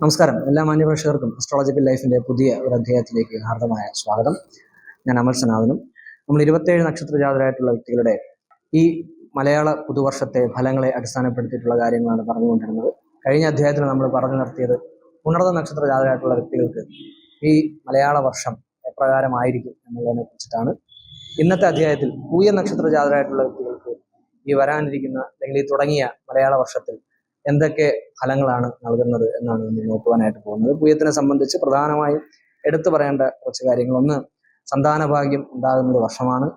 നമസ്കാരം. എല്ലാ മാന്യപ്രേക്ഷകർക്കും അസ്ട്രോളജിക്കൽ ലൈഫിന്റെ പുതിയ ഒരു അധ്യായത്തിലേക്ക് ഹാർദമായ സ്വാഗതം. ഞാൻ അമൽ സനാഥനും നമ്മൾ ഇരുപത്തേഴ് നക്ഷത്ര ജാതരായിട്ടുള്ള വ്യക്തികളുടെ ഈ മലയാള പുതുവർഷത്തെ ഫലങ്ങളെ അടിസ്ഥാനപ്പെടുത്തിയിട്ടുള്ള കാര്യങ്ങളാണ് പറഞ്ഞുകൊണ്ടിരുന്നത്. കഴിഞ്ഞ അധ്യായത്തിൽ നമ്മൾ പറഞ്ഞു നിർത്തിയത് ഉണർന്ന നക്ഷത്ര ജാതരായിട്ടുള്ള വ്യക്തികൾക്ക് ഈ മലയാള വർഷം എപ്രകാരമായിരിക്കും എന്നുള്ളതിനെ കുറിച്ചിട്ടാണ്. ഇന്നത്തെ അധ്യായത്തിൽ പൂയ നക്ഷത്ര ജാതരായിട്ടുള്ള വ്യക്തികൾക്ക് ഈ വരാനിരിക്കുന്ന അല്ലെങ്കിൽ ഈ തുടങ്ങിയ മലയാള വർഷത്തിൽ എന്തൊക്കെ ഫലങ്ങളാണ് നൽകുന്നത് എന്നാണ് നമ്മൾ നോക്കുവാനായിട്ട് പോകുന്നത്. പൂയത്തിനെ സംബന്ധിച്ച് പ്രധാനമായും എടുത്തു പറയേണ്ട കുറച്ച് കാര്യങ്ങൾ. ഒന്ന് സന്താനഭാഗ്യം ഉണ്ടാകുന്ന ഒരു വർഷമാണ്.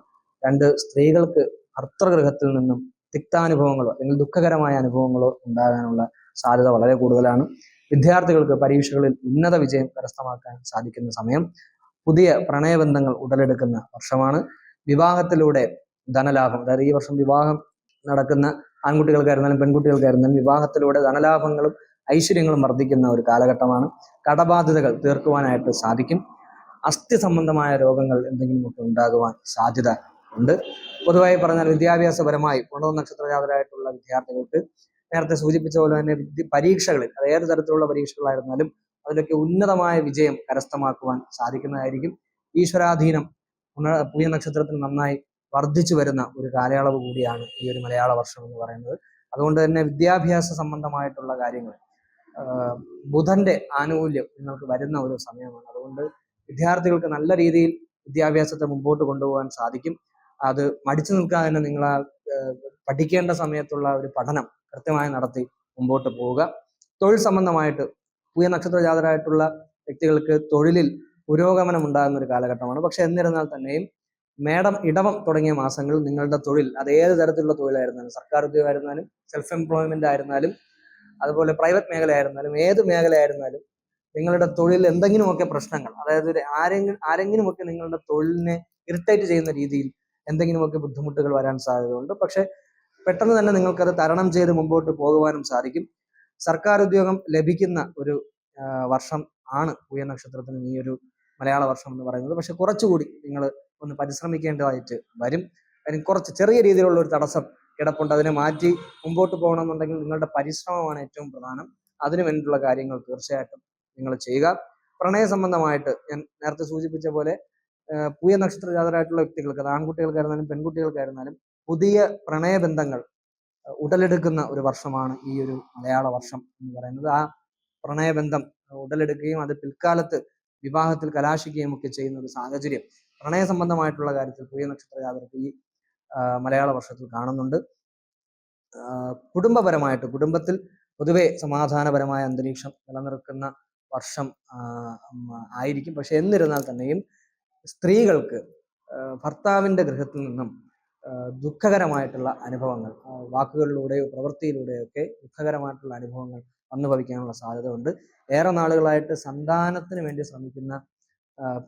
രണ്ട് സ്ത്രീകൾക്ക് ഭർത്തൃഗൃഹത്തിൽ നിന്നും തിക്താനുഭവങ്ങളോ അല്ലെങ്കിൽ ദുഃഖകരമായ അനുഭവങ്ങളോ ഉണ്ടാകാനുള്ള സാധ്യത വളരെ കൂടുതലാണ്. വിദ്യാർത്ഥികൾക്ക് പരീക്ഷകളിൽ ഉന്നത വിജയം കരസ്ഥമാക്കാൻ സാധിക്കുന്ന സമയം. പുതിയ പ്രണയബന്ധങ്ങൾ ഉടലെടുക്കുന്ന വർഷമാണ്. വിവാഹത്തിലൂടെ ധനലാഭം അതായത് ഈ വർഷം വിവാഹം നടക്കുന്ന ആൺകുട്ടികൾക്കായിരുന്നാലും പെൺകുട്ടികൾക്കായിരുന്നാലും വിവാഹത്തിലൂടെ ധനലാഭങ്ങളും ഐശ്വര്യങ്ങളും വർദ്ധിക്കുന്ന ഒരു കാലഘട്ടമാണ്. കടബാധ്യതകൾ തീർക്കുവാനായിട്ട് സാധിക്കും. അസ്ഥി സംബന്ധമായ രോഗങ്ങൾ എന്തെങ്കിലുമൊക്കെ ഉണ്ടാകുവാൻ സാധ്യത ഉണ്ട്. പൊതുവായി പറഞ്ഞാൽ വിദ്യാഭ്യാസപരമായി ഉണർന്ന നക്ഷത്രജാതരായിട്ടുള്ള വിദ്യാർത്ഥികൾക്ക് നേരത്തെ സൂചിപ്പിച്ച പോലെ തന്നെ പരീക്ഷകളിൽ അത് ഏത് തരത്തിലുള്ള പരീക്ഷകളായിരുന്നാലും അതിലൊക്കെ ഉന്നതമായ വിജയം കരസ്ഥമാക്കുവാൻ സാധിക്കുന്നതായിരിക്കും. ഈശ്വരാധീനം പുണ പുതിയ നക്ഷത്രത്തിന് നന്നായി വർദ്ധിച്ചു വരുന്ന ഒരു കാലയളവ് കൂടിയാണ് ഈ ഒരു മലയാള വർഷം എന്ന് പറയുന്നത്. അതുകൊണ്ട് തന്നെ വിദ്യാഭ്യാസ സംബന്ധമായിട്ടുള്ള കാര്യങ്ങൾ ബുധന്റെ ആനുകൂല്യം നിങ്ങൾക്ക് വരുന്ന ഒരു സമയമാണ്. അതുകൊണ്ട് വിദ്യാർത്ഥികൾക്ക് നല്ല രീതിയിൽ വിദ്യാഭ്യാസത്തെ മുമ്പോട്ട് കൊണ്ടുപോകാൻ സാധിക്കും. അത് മടിച്ചു നിൽക്കാതെ തന്നെ നിങ്ങൾ പഠിക്കേണ്ട സമയത്തുള്ള ഒരു പഠനം കൃത്യമായി നടത്തി മുമ്പോട്ട് പോവുക. തൊഴിൽ സംബന്ധമായിട്ട് പുതിയ നക്ഷത്ര ജാതരായിട്ടുള്ള വ്യക്തികൾക്ക് തൊഴിലിൽ പുരോഗമനം ഉണ്ടാകുന്ന ഒരു കാലഘട്ടമാണ്. പക്ഷെ എന്നിരുന്നാൽ തന്നെയും മേടം ഇടവം തുടങ്ങിയ മാസങ്ങളിൽ നിങ്ങളുടെ തൊഴിൽ അത് ഏത് തരത്തിലുള്ള തൊഴിലായിരുന്നാലും സർക്കാർ ഉദ്യോഗമായിരുന്നാലും സെൽഫ് എംപ്ലോയ്മെന്റ് ആയിരുന്നാലും അതുപോലെ പ്രൈവറ്റ് മേഖലയായിരുന്നാലും ഏത് മേഖലയായിരുന്നാലും നിങ്ങളുടെ തൊഴിൽ എന്തെങ്കിലുമൊക്കെ പ്രശ്നങ്ങൾ അതായത് ആരെങ്കിലും ആരെങ്കിലുമൊക്കെ നിങ്ങളുടെ തൊഴിലിനെ ഇറിറ്റേറ്റ് ചെയ്യുന്ന രീതിയിൽ എന്തെങ്കിലുമൊക്കെ ബുദ്ധിമുട്ടുകൾ വരാൻ സാധ്യതയുണ്ട്. പക്ഷെ പെട്ടെന്ന് തന്നെ നിങ്ങൾക്കത് തരണം ചെയ്ത് മുമ്പോട്ട് പോകുവാനും സാധിക്കും. സർക്കാർ ഉദ്യോഗം ലഭിക്കുന്ന ഒരു വർഷം ആണ് പൂയ നക്ഷത്രത്തിന് ഈ ഒരു മലയാള വർഷം എന്ന് പറയുന്നത്. പക്ഷെ കുറച്ചുകൂടി നിങ്ങൾ ഒന്ന് പരിശ്രമിക്കേണ്ടതായിട്ട് വരും. അതിന് കുറച്ച് ചെറിയ രീതിയിലുള്ള ഒരു തടസ്സം കിടപ്പുണ്ട്. അതിനെ മാറ്റി മുമ്പോട്ട് പോകണമെന്നുണ്ടെങ്കിൽ നിങ്ങളുടെ പരിശ്രമമാണ് ഏറ്റവും പ്രധാനം. അതിനു വേണ്ടിയിട്ടുള്ള കാര്യങ്ങൾ തീർച്ചയായിട്ടും നിങ്ങൾ ചെയ്യുക. പ്രണയ സംബന്ധമായിട്ട് ഞാൻ നേരത്തെ സൂചിപ്പിച്ച പോലെ പൂയ നക്ഷത്ര ജാതരായിട്ടുള്ള വ്യക്തികൾക്ക് അത് ആൺകുട്ടികൾക്കായിരുന്നാലും പെൺകുട്ടികൾക്കായിരുന്നാലും പുതിയ പ്രണയബന്ധങ്ങൾ ഉടലെടുക്കുന്ന ഒരു വർഷമാണ് ഈ ഒരു മലയാള വർഷം എന്ന് പറയുന്നത്. ആ പ്രണയബന്ധം ഉടലെടുക്കുകയും അത് പിൽക്കാലത്ത് വിവാഹത്തിൽ കലാശിക്കുകയും ഒക്കെ ചെയ്യുന്ന ഒരു സാഹചര്യം പ്രണയ സംബന്ധമായിട്ടുള്ള കാര്യത്തിൽ പുതിയ നക്ഷത്ര ജാതകർക്ക് ഈ മലയാള വർഷത്തിൽ കാണുന്നുണ്ട്. കുടുംബപരമായിട്ട് കുടുംബത്തിൽ പൊതുവെ സമാധാനപരമായ അന്തരീക്ഷം നിലനിൽക്കുന്ന വർഷം ആയിരിക്കും. പക്ഷെ എന്നിരുന്നാൽ തന്നെയും സ്ത്രീകൾക്ക് ഭർത്താവിന്റെ ഗൃഹത്തിൽ നിന്നും ദുഃഖകരമായിട്ടുള്ള അനുഭവങ്ങൾ വാക്കുകളിലൂടെയോ പ്രവൃത്തിയിലൂടെയോ ഒക്കെ ദുഃഖകരമായിട്ടുള്ള അനുഭവങ്ങൾ വന്നു ഭവിക്കാനുള്ള സാധ്യത ഉണ്ട് ഏറെ നാളുകളായിട്ട് സന്താനത്തിന് വേണ്ടി ശ്രമിക്കുന്ന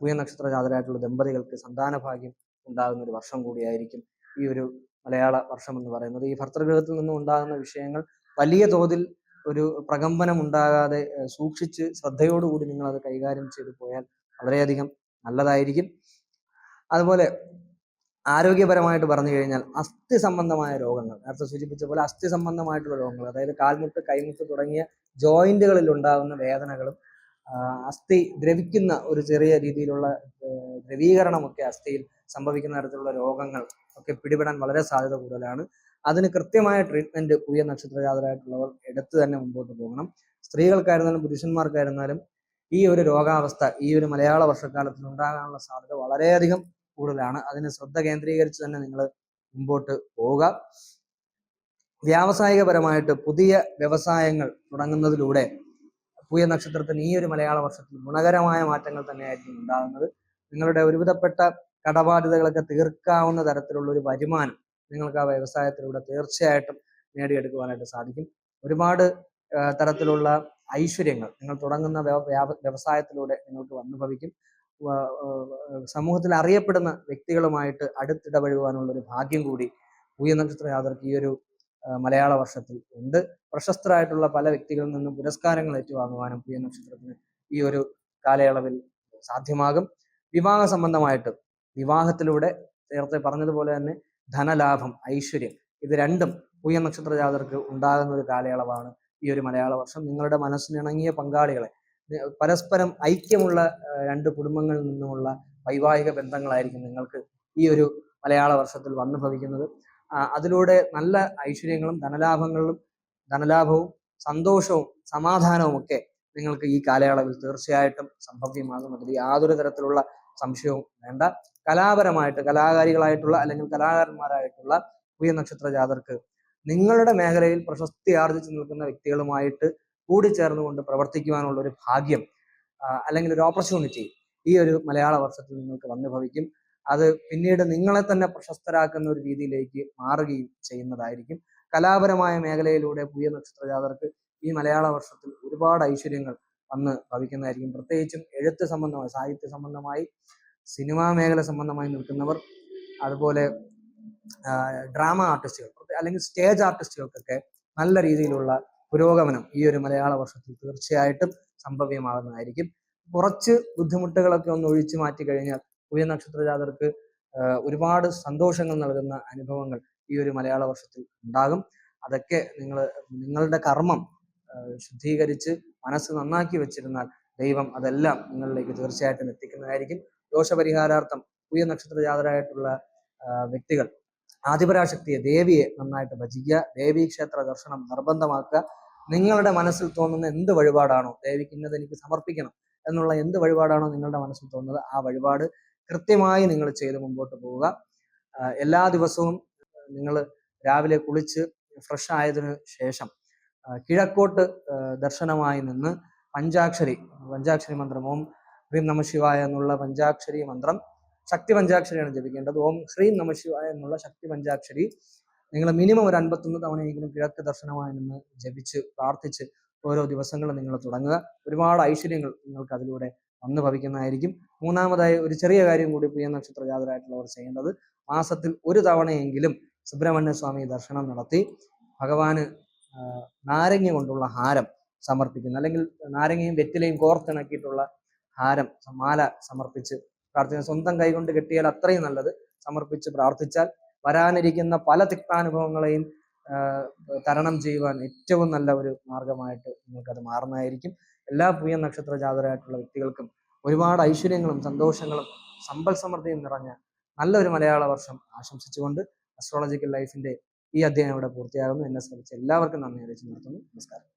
പുയ നക്ഷത്ര ജാതരായിട്ടുള്ള ദമ്പതികൾക്ക് സന്താന ഭാഗ്യം ഉണ്ടാകുന്ന ഒരു വർഷം കൂടിയായിരിക്കും ഈ ഒരു മലയാള വർഷം എന്ന് പറയുന്നത്. ഈ ഭർത്തൃഗൃഹത്തിൽ നിന്നും ഉണ്ടാകുന്ന വിഷയങ്ങൾ വലിയ തോതിൽ ഒരു പ്രകമ്പനം ഉണ്ടാകാതെ സൂക്ഷിച്ച് ശ്രദ്ധയോടുകൂടി നിങ്ങൾ അത് കൈകാര്യം ചെയ്തു പോയാൽ വളരെയധികം നല്ലതായിരിക്കും. അതുപോലെ ആരോഗ്യപരമായിട്ട് പറഞ്ഞു കഴിഞ്ഞാൽ അസ്ഥി സംബന്ധമായ രോഗങ്ങൾ നേരത്തെ സൂചിപ്പിച്ച പോലെ അസ്ഥി സംബന്ധമായിട്ടുള്ള രോഗങ്ങൾ അതായത് കാൽമുട്ട് കൈമുട്ട് തുടങ്ങിയ ജോയിന്റുകളിൽ ഉണ്ടാകുന്ന വേദനകളും അസ്ഥി ദ്രവിക്കുന്ന ഒരു ചെറിയ രീതിയിലുള്ള ദ്രവീകരണമൊക്കെ അസ്ഥിയിൽ സംഭവിക്കുന്ന തരത്തിലുള്ള രോഗങ്ങൾ ഒക്കെ പിടിപെടാൻ വളരെ സാധ്യത കൂടുതലാണ്. അതിന് കൃത്യമായ ട്രീറ്റ്മെന്റ് പുതിയ നക്ഷത്രജാതരായിട്ടുള്ളവർ എടുത്തു തന്നെ മുമ്പോട്ട് പോകണം. സ്ത്രീകൾക്കായിരുന്നാലും പുരുഷന്മാർക്കായിരുന്നാലും ഈ ഒരു രോഗാവസ്ഥ ഈ ഒരു മലയാള വർഷക്കാലത്തിൽ ഉണ്ടാകാനുള്ള സാധ്യത വളരെയധികം കൂടുതലാണ്. അതിന് ശ്രദ്ധ കേന്ദ്രീകരിച്ച് തന്നെ നിങ്ങൾ മുമ്പോട്ട് പോവുക. വ്യാവസായികപരമായിട്ട് പുതിയ വ്യവസായങ്ങൾ തുടങ്ങുന്നതിലൂടെ പൂയ നക്ഷത്രത്തിന് ഈ ഒരു മലയാള വർഷത്തിൽ ഗുണകരമായ മാറ്റങ്ങൾ തന്നെയായിരിക്കും ഉണ്ടാകുന്നത്. നിങ്ങളുടെ ഒരുവിധപ്പെട്ട കടബാധ്യതകളൊക്കെ തീർക്കാവുന്ന തരത്തിലുള്ള ഒരു വരുമാനം നിങ്ങൾക്ക് ആ വ്യവസായത്തിലൂടെ തീർച്ചയായിട്ടും നേടിയെടുക്കുവാനായിട്ട് സാധിക്കും. ഒരുപാട് തരത്തിലുള്ള ഐശ്വര്യങ്ങൾ നിങ്ങൾ തുടങ്ങുന്ന വ്യവ- വ്യവസായത്തിലൂടെ നിങ്ങൾക്ക് വന്നു ഭവിക്കും സമൂഹത്തിൽ അറിയപ്പെടുന്ന വ്യക്തികളുമായിട്ട് അടുത്തിടപഴകുവാനുള്ള ഒരു ഭാഗ്യം കൂടി പൂയ നക്ഷത്ര യാത്രയ്ക്ക് ഈ ഒരു മലയാള വർഷത്തിൽ ഉണ്ട്. പ്രശസ്തരായിട്ടുള്ള പല വ്യക്തികളിൽ നിന്നും പുരസ്കാരങ്ങൾ ഏറ്റുവാങ്ങുവാനും പ്രിയ നക്ഷത്രത്തിന് ഈ ഒരു കാലയളവിൽ സാധ്യമാകും. വിവാഹ സംബന്ധമായിട്ട് വിവാഹത്തിലൂടെ നേരത്തെ പറഞ്ഞതുപോലെ തന്നെ ധനലാഭം ഐശ്വര്യം ഇത് രണ്ടും പുയ നക്ഷത്ര ജാതർക്ക് ഉണ്ടാകുന്ന ഒരു കാലയളവാണ് ഈ ഒരു മലയാള വർഷം. നിങ്ങളുടെ മനസ്സിനിണങ്ങിയ പങ്കാളികളെ പരസ്പരം ഐക്യമുള്ള രണ്ട് കുടുംബങ്ങളിൽ നിന്നുമുള്ള വൈവാഹിക ബന്ധങ്ങളായിരിക്കും നിങ്ങൾക്ക് ഈ ഒരു മലയാള വർഷത്തിൽ വന്നു ഭവിക്കുന്നത് അതിലൂടെ നല്ല ഐശ്വര്യങ്ങളും ധനലാഭങ്ങളും ധനലാഭവും സന്തോഷവും സമാധാനവും ഒക്കെ നിങ്ങൾക്ക് ഈ കാലയളവിൽ തീർച്ചയായിട്ടും സംഭവ്യമാകും. അതിൽ യാതൊരു തരത്തിലുള്ള സംശയവും വേണ്ട. കലാപരമായിട്ട് കലാകാരികളായിട്ടുള്ള അല്ലെങ്കിൽ കലാകാരന്മാരായിട്ടുള്ള പുതിയ നക്ഷത്ര ജാതർക്ക് നിങ്ങളുടെ മേഖലയിൽ പ്രശസ്തി ആർജിച്ചു നിൽക്കുന്ന വ്യക്തികളുമായിട്ട് കൂടിച്ചേർന്നുകൊണ്ട് പ്രവർത്തിക്കുവാനുള്ള ഒരു ഭാഗ്യം അല്ലെങ്കിൽ ഒരു ഓപ്പർച്യൂണിറ്റി ഈ ഒരു മലയാള വർഷത്തിൽ നിങ്ങൾക്ക് വന്നു ഭവിക്കും അത് പിന്നീട് നിങ്ങളെ തന്നെ പ്രശസ്തരാക്കുന്ന ഒരു രീതിയിലേക്ക് മാറുകയും ചെയ്യുന്നതായിരിക്കും. കലാപരമായ മേഖലയിലൂടെ പുതിയ നക്ഷത്ര ജാതർക്ക് ഈ മലയാള വർഷത്തിൽ ഒരുപാട് ഐശ്വര്യങ്ങൾ വന്ന് ഭവിക്കുന്നതായിരിക്കും. പ്രത്യേകിച്ചും എഴുത്ത് സംബന്ധമായി സാഹിത്യ സംബന്ധമായി സിനിമാ മേഖല സംബന്ധമായി നിൽക്കുന്നവർ അതുപോലെ ഡ്രാമ ആർട്ടിസ്റ്റുകൾ അല്ലെങ്കിൽ സ്റ്റേജ് ആർട്ടിസ്റ്റുകൾക്കൊക്കെ നല്ല രീതിയിലുള്ള പുരോഗമനം ഈ ഒരു മലയാള വർഷത്തിൽ തീർച്ചയായിട്ടും സംഭവ്യമാകുന്നതായിരിക്കും. കുറച്ച് ബുദ്ധിമുട്ടുകളൊക്കെ ഒന്ന് ഒഴിച്ചു മാറ്റി കഴിഞ്ഞാൽ പുതിയ നക്ഷത്ര ജാതർക്ക് ഒരുപാട് സന്തോഷങ്ങൾ നൽകുന്ന അനുഭവങ്ങൾ ഈ ഒരു മലയാള വർഷത്തിൽ ഉണ്ടാകും. അതൊക്കെ നിങ്ങൾ നിങ്ങളുടെ കർമ്മം ശുദ്ധീകരിച്ച് മനസ്സ് നന്നാക്കി വെച്ചിരുന്നാൽ ദൈവം അതെല്ലാം നിങ്ങളിലേക്ക് തീർച്ചയായിട്ടും എത്തിക്കുന്നതായിരിക്കും. ദോഷപരിഹാരാർത്ഥം പുതിയ നക്ഷത്ര ജാതരായിട്ടുള്ള വ്യക്തികൾ ആദിപരാശക്തിയെ ദേവിയെ നന്നായിട്ട് ഭജിക്കുക ദേവി ക്ഷേത്ര ദർശനം നിർബന്ധമാക്കുക. നിങ്ങളുടെ മനസ്സിൽ തോന്നുന്ന എന്ത് വഴിപാടാണോ ദേവിക്ക് ഇന്നത് എനിക്ക് സമർപ്പിക്കണം എന്നുള്ള എന്ത് വഴിപാടാണോ നിങ്ങളുടെ മനസ്സിൽ തോന്നുന്നത് ആ വഴിപാട് കൃത്യമായി നിങ്ങൾ ചെയ്ത് മുമ്പോട്ട് പോവുക. എല്ലാ ദിവസവും നിങ്ങൾ രാവിലെ കുളിച്ച് ഫ്രഷ് ആയതിനു ശേഷം കിഴക്കോട്ട് ദർശനമായി നിന്ന് പഞ്ചാക്ഷരി പഞ്ചാക്ഷരി മന്ത്രം ഹ്രീം നമ ശിവായ എന്നുള്ള പഞ്ചാക്ഷരി മന്ത്രം ശക്തി പഞ്ചാക്ഷരിയാണ് ജപിക്കേണ്ടത്. ഓം ഹ്രീം നമ ശിവായ എന്നുള്ള ശക്തി പഞ്ചാക്ഷരി നിങ്ങൾ മിനിമം ഒരു അൻപത്തൊന്ന് തവണയെങ്കിലും കിഴക്ക് ദർശനമായി നിന്ന് ജപിച്ച് പ്രാർത്ഥിച്ച് ഓരോ ദിവസങ്ങളും നിങ്ങൾ തുടങ്ങുക. ഒരുപാട് ഐശ്വര്യങ്ങൾ നിങ്ങൾക്ക് അതിലൂടെ വന്നു ഭവിക്കുന്നതായിരിക്കും. മൂന്നാമതായി ഒരു ചെറിയ കാര്യം കൂടി പ്രിയ നക്ഷത്ര ജാതരായിട്ടുള്ളവർ ചെയ്യേണ്ടത് മാസത്തിൽ ഒരു തവണയെങ്കിലും സുബ്രഹ്മണ്യ സ്വാമി ദർശനം നടത്തി ഭഗവാന് നാരങ്ങ കൊണ്ടുള്ള ഹാരം സമർപ്പിക്കുന്നു. അല്ലെങ്കിൽ നാരങ്ങയും വെറ്റിലയും കോർത്തിണക്കിയിട്ടുള്ള ഹാരം മാല സമർപ്പിച്ച് പ്രാർത്ഥന സ്വന്തം കൈകൊണ്ട് കെട്ടിയാൽ അത്രയും നല്ലത്. സമർപ്പിച്ച് പ്രാർത്ഥിച്ചാൽ വരാനിരിക്കുന്ന പല തിക്താനുഭവങ്ങളെയും തരണം ചെയ്യുവാൻ ഏറ്റവും നല്ല ഒരു മാർഗമായിട്ട് നിങ്ങൾക്കത് മാറുന്നതായിരിക്കും. എല്ലാ പ്രിയ നക്ഷത്ര ജാതരായിട്ടുള്ള വ്യക്തികൾക്കും ഒരുപാട് ഐശ്വര്യങ്ങളും സന്തോഷങ്ങളും സമ്പൽ സമൃദ്ധിയും നിറഞ്ഞ നല്ലൊരു മലയാള വർഷം ആശംസിച്ചുകൊണ്ട് അസ്ട്രോളജിക്കൽ ലൈഫിന്റെ ഈ അധ്യായം ഇവിടെ പൂർത്തിയാകുന്നു. എന്നെ ശ്രമിച്ച എല്ലാവർക്കും നന്ദി അറിയിച്ചു നിർത്തുന്നു. നമസ്കാരം.